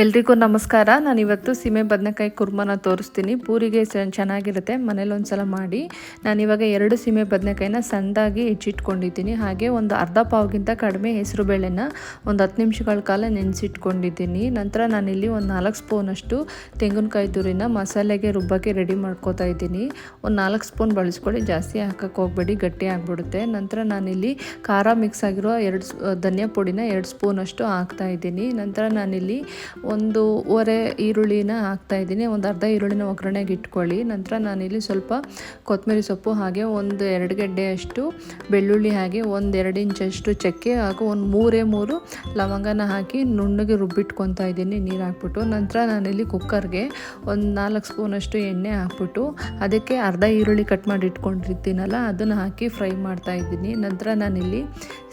ಎಲ್ರಿಗೂ ನಮಸ್ಕಾರ. ನಾನು ಇವತ್ತು ಸೀಮೆ ಬದನೆಕಾಯಿ ಕುರ್ಮನ ತೋರಿಸ್ತೀನಿ. ಪೂರಿಗೆ ಚೆನ್ನಾಗಿರುತ್ತೆ. ಮನೇಲಿ ಒಂದ್ಸಲ ಮಾಡಿ. ನಾನು ಇವಾಗ ಎರಡು ಸೀಮೆ ಬದನೆಕಾಯಿನ ಸಣ್ಣದಾಗಿ ಹೆಚ್ಚಿಟ್ಕೊಂಡಿದ್ದೀನಿ. ಹಾಗೆ ಒಂದು ಅರ್ಧ ಪಾವ್ಗಿಂತ ಕಡಿಮೆ ಹೆಸರು ಬೇಳೆನ ಒಂದು ಹತ್ತು ನಿಮಿಷಗಳ ಕಾಲ ನೆನೆಸಿಟ್ಕೊಂಡಿದ್ದೀನಿ. ನಂತರ ನಾನಿಲ್ಲಿ ಒಂದು ನಾಲ್ಕು ಸ್ಪೂನಷ್ಟು ತೆಂಗಿನಕಾಯಿ ತುರಿನ ಮಸಾಲೆಗೆ ರುಬ್ಬಕ್ಕೆ ರೆಡಿ ಮಾಡ್ಕೋತಾ ಇದ್ದೀನಿ. ಒಂದು ನಾಲ್ಕು ಸ್ಪೂನ್ ಬಳಸ್ಕೊಳ್ಳಿ. ಜಾಸ್ತಿ ಹಾಕಕ್ಕೆ ಹೋಗ್ಬೇಡಿ. ಗಟ್ಟಿ ಆಗಿಬಿಡುತ್ತೆ. ನಂತರ ನಾನಿಲ್ಲಿ ಖಾರ ಮಿಕ್ಸ್ ಆಗಿರೋ ಎರಡು ಧನಿಯಾ ಪುಡಿನ ಎರಡು ಸ್ಪೂನಷ್ಟು ಹಾಕ್ತಾ ಇದ್ದೀನಿ. ನಂತರ ನಾನಿಲ್ಲಿ ಒಂದೂವರೆ ಈರುಳ್ಳಿನ ಹಾಕ್ತಾಯಿದ್ದೀನಿ ಒಂದು ಅರ್ಧ ಈರುಳ್ಳಿನ ಒಗ್ಗರಣೆಗೆ ಇಟ್ಕೊಳ್ಳಿ. ನಂತರ ನಾನಿಲ್ಲಿ ಸ್ವಲ್ಪ ಕೊತ್ತಂಬರಿ ಸೊಪ್ಪು ಹಾಗೆ ಒಂದು ಎರಡು ಗಡ್ಡೆಯಷ್ಟು ಬೆಳ್ಳುಳ್ಳಿ ಹಾಗೆ ಒಂದು ಎರಡು ಇಂಚಷ್ಟು ಚಕ್ಕೆ ಹಾಗೂ ಒಂದು ಮೂರೇ ಮೂರು ಲವಂಗನ ಹಾಕಿ ನುಣ್ಣಗೆ ರುಬ್ಬಿಟ್ಕೊತಾ ಇದ್ದೀನಿ ನೀರು ಹಾಕ್ಬಿಟ್ಟು. ನಂತರ ನಾನಿಲ್ಲಿ ಕುಕ್ಕರ್ಗೆ ಒಂದು ನಾಲ್ಕು ಸ್ಪೂನಷ್ಟು ಎಣ್ಣೆ ಹಾಕ್ಬಿಟ್ಟು ಅದಕ್ಕೆ ಅರ್ಧ ಈರುಳ್ಳಿ ಕಟ್ ಮಾಡಿ ಇಟ್ಕೊಂಡಿರ್ತೀನಲ್ಲ, ಅದನ್ನು ಹಾಕಿ ಫ್ರೈ ಮಾಡ್ತಾ ಇದ್ದೀನಿ. ನಂತರ ನಾನಿಲ್ಲಿ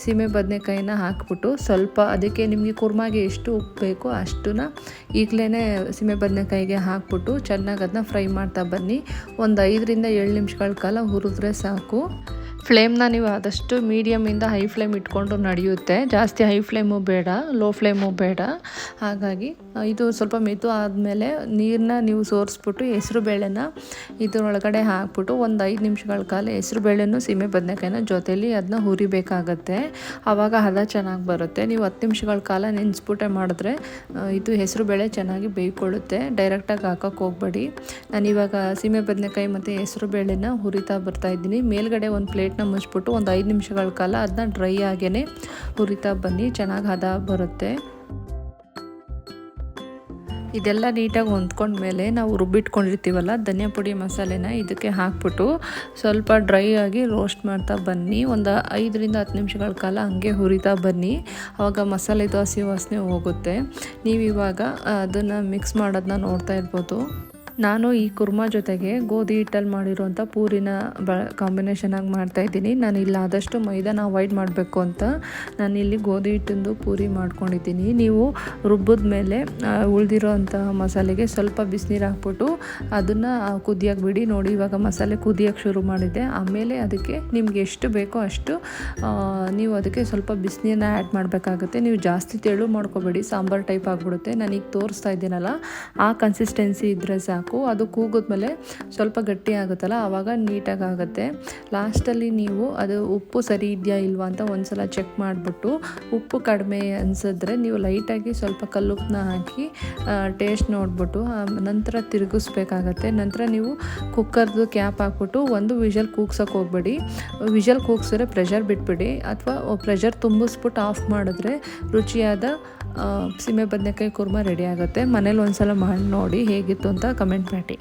ಸೀಮೆ ಬದನೆಕಾಯಿನ ಹಾಕ್ಬಿಟ್ಟು ಸ್ವಲ್ಪ ಅದಕ್ಕೆ ನಿಮಗೆ ಕುರ್ಮಾಗೆ ಎಷ್ಟು ಉಪ್ಪು ಬೇಕೋ ಅಷ್ಟನ್ನ ಈಗಲೇ ಸೀಮೆ ಬದನೆಕಾಯಿಗೆ ಹಾಕ್ಬಿಟ್ಟು ಚೆನ್ನಾಗಿ ಅದನ್ನ ಫ್ರೈ ಮಾಡ್ತಾ ಬನ್ನಿ. ಒಂದು ಐದರಿಂದ ಏಳು ನಿಮಿಷಗಳ ಕಾಲ ಹುರಿದ್ರೆ ಸಾಕು. ಫ್ಲೇಮ್ನ ನೀವು ಆದಷ್ಟು ಮೀಡಿಯಮಿಂದ ಹೈ ಫ್ಲೇಮ್ ಇಟ್ಕೊಂಡು ನಡೆಯುತ್ತೆ. ಜಾಸ್ತಿ ಹೈ ಫ್ಲೇಮು ಬೇಡ, ಲೋ ಫ್ಲೇಮು ಬೇಡ. ಹಾಗಾಗಿ ಇದು ಸ್ವಲ್ಪ ಮೆತು ಆದಮೇಲೆ ನೀರನ್ನ ನೀವು ಸೋರಿಸ್ಬಿಟ್ಟು ಹೆಸರು ಬೇಳೆನ ಇದರೊಳಗಡೆ ಹಾಕ್ಬಿಟ್ಟು ಒಂದು ಐದು ನಿಮಿಷಗಳ ಕಾಲ ಹೆಸರು ಬೇಳೆನೂ ಸೀಮೆ ಬದನೆಕಾಯಿನ ಜೊತೆಲಿ ಅದನ್ನ ಹುರಿಬೇಕಾಗತ್ತೆ. ಆವಾಗ ಹದ ಚೆನ್ನಾಗಿ ಬರುತ್ತೆ. ನೀವು ಹತ್ತು ನಿಮಿಷಗಳ ಕಾಲ ನೆನೆಸ್ಬಿಟ್ಟೆ ಮಾಡಿದ್ರೆ ಇದು ಹೆಸರು ಬೇಳೆ ಚೆನ್ನಾಗಿ ಬೇಯ್ಕೊಳ್ಳುತ್ತೆ. ಡೈರೆಕ್ಟಾಗಿ ಹಾಕೋಕ್ಕೆ ಹೋಗ್ಬೇಡಿ. ನಾನಿವಾಗ ಸೀಮೆ ಬದನೆಕಾಯಿ ಮತ್ತು ಹೆಸರು ಬೇಳೆನ ಹುರಿತಾ ಬರ್ತಾ ಇದ್ದೀನಿ. ಮೇಲ್ಗಡೆ ಒಂದು ಪ್ಲೇಟ್ನ ಮುಚ್ಚಿಬಿಟ್ಟು ಒಂದು ಐದು ನಿಮಿಷಗಳ ಕಾಲ ಅದನ್ನ ಡ್ರೈ ಆಗೇ ಹುರಿತಾ ಬನ್ನಿ, ಚೆನ್ನಾಗಿ ಹದ ಬರುತ್ತೆ. ಇದೆಲ್ಲ ನೀಟಾಗಿ ಹೊಂದ್ಕೊಂಡ್ಮೇಲೆ ನಾವು ರುಬ್ಬಿಟ್ಕೊಂಡಿರ್ತೀವಲ್ಲ ಧನಿಯಾ ಪುಡಿ ಮಸಾಲೆನ ಇದಕ್ಕೆ ಹಾಕ್ಬಿಟ್ಟು ಸ್ವಲ್ಪ ಡ್ರೈ ಆಗಿ ರೋಸ್ಟ್ ಮಾಡ್ತಾ ಬನ್ನಿ. ಒಂದು ಐದರಿಂದ ಹತ್ತು ನಿಮಿಷಗಳ ಕಾಲ ಹಂಗೆ ಹುರಿತಾ ಬನ್ನಿ. ಆವಾಗ ಮಸಾಲೆ ದೋಸೆ ವಾಸನೆ ಹೋಗುತ್ತೆ. ನೀವು ಇವಾಗ ಅದನ್ನು ಮಿಕ್ಸ್ ಮಾಡೋದನ್ನ ನೋಡ್ತಾ ಇರ್ಬೋದು. ನಾನು ಈ ಕುರ್ಮಾ ಜೊತೆಗೆ ಗೋಧಿ ಹಿಟ್ಟಲ್ಲಿ ಮಾಡಿರುವಂಥ ಪೂರಿನ ಬ ಕಾಂಬಿನೇಷನಾಗಿ ಮಾಡ್ತಾಯಿದ್ದೀನಿ ನಾನು ಇಲ್ಲಿ ಆದಷ್ಟು ಮೈದಾನ ಅವಾಯ್ಡ್ ಮಾಡಬೇಕು ಅಂತ ನಾನು ಇಲ್ಲಿ ಗೋಧಿ ಹಿಟ್ಟಿಂದು ಪೂರಿ ಮಾಡ್ಕೊಂಡಿದ್ದೀನಿ. ನೀವು ರುಬ್ಬಿದ ಮೇಲೆ ಉಳಿದಿರೋ ಅಂಥ ಮಸಾಲೆಗೆ ಸ್ವಲ್ಪ ಬಿಸಿನೀರು ಹಾಕ್ಬಿಟ್ಟು ಅದನ್ನು ಕುದಿಯೋಕೆ ಬಿಡಿ. ನೋಡಿ, ಇವಾಗ ಮಸಾಲೆ ಕುದಿಯೋಕ್ಕೆ ಶುರು ಮಾಡಿದ್ದೆ ಆಮೇಲೆ ಅದಕ್ಕೆ ನಿಮ್ಗೆ ಎಷ್ಟು ಬೇಕೋ ಅಷ್ಟು ನೀವು ಅದಕ್ಕೆ ಸ್ವಲ್ಪ ಬಿಸಿನೀರನ್ನ ಆ್ಯಡ್ ಮಾಡಬೇಕಾಗುತ್ತೆ. ನೀವು ಜಾಸ್ತಿ ತೆಳು ಮಾಡ್ಕೋಬೇಡಿ. ಸಾಂಬಾರು ಟೈಪ್ ಆಗಿಬಿಡುತ್ತೆ. ನಾನೀಗ ತೋರಿಸ್ತಾ ಇದ್ದೀನಲ್ಲ, ಆ ಕನ್ಸಿಸ್ಟೆನ್ಸಿ ಇದ್ದರೆ ಸಾಕು. ಅದು ಕೂಗಿದ್ಮೇಲೆ ಸ್ವಲ್ಪ ಗಟ್ಟಿ ಆಗುತ್ತಲ್ಲ, ಆವಾಗ ನೀಟಾಗಿ ಆಗುತ್ತೆ. ಲಾಸ್ಟಲ್ಲಿ ನೀವು ಅದು ಉಪ್ಪು ಸರಿ ಇದೆಯಾ ಇಲ್ವಾ ಅಂತ ಒಂದ್ಸಲ ಚೆಕ್ ಮಾಡಿಬಿಟ್ಟು ಉಪ್ಪು ಕಡಿಮೆ ಅನಿಸಿದ್ರೆ ನೀವು ಲೈಟಾಗಿ ಸ್ವಲ್ಪ ಕಲ್ಲುಪ್ಪನ್ನ ಹಾಕಿ ಟೇಸ್ಟ್ ನೋಡಿಬಿಟ್ಟು ನಂತರ ತಿರುಗಿಸ್ಬೇಕಾಗತ್ತೆ. ನಂತರ ನೀವು ಕುಕ್ಕರ್ದು ಕ್ಯಾಪ್ ಹಾಕ್ಬಿಟ್ಟು ಒಂದು ವಿಷಲ್ ಕೂಗ್ಸೋಕೆ ಹೋಗ್ಬೇಡಿ. ವಿಷಲ್ ಕೂಗ್ಸಿದ್ರೆ ಪ್ರೆಷರ್ ಬಿಟ್ಬಿಡಿ. ಅಥವಾ ಪ್ರೆಷರ್ ತುಂಬಿಸ್ಬಿಟ್ಟು ಆಫ್ ಮಾಡಿದ್ರೆ ರುಚಿಯಾದ ಸೀಮೆ ಬದನೆಕಾಯಿ ಕುರ್ಮ ರೆಡಿ ಆಗುತ್ತೆ. ಮನೇಲಿ ಒಂದ್ಸಲ ಮಾಡಿ ನೋಡಿ ಹೇಗಿತ್ತು ಅಂತ ಕಮೆಂಟ್ ಮಾಡಿ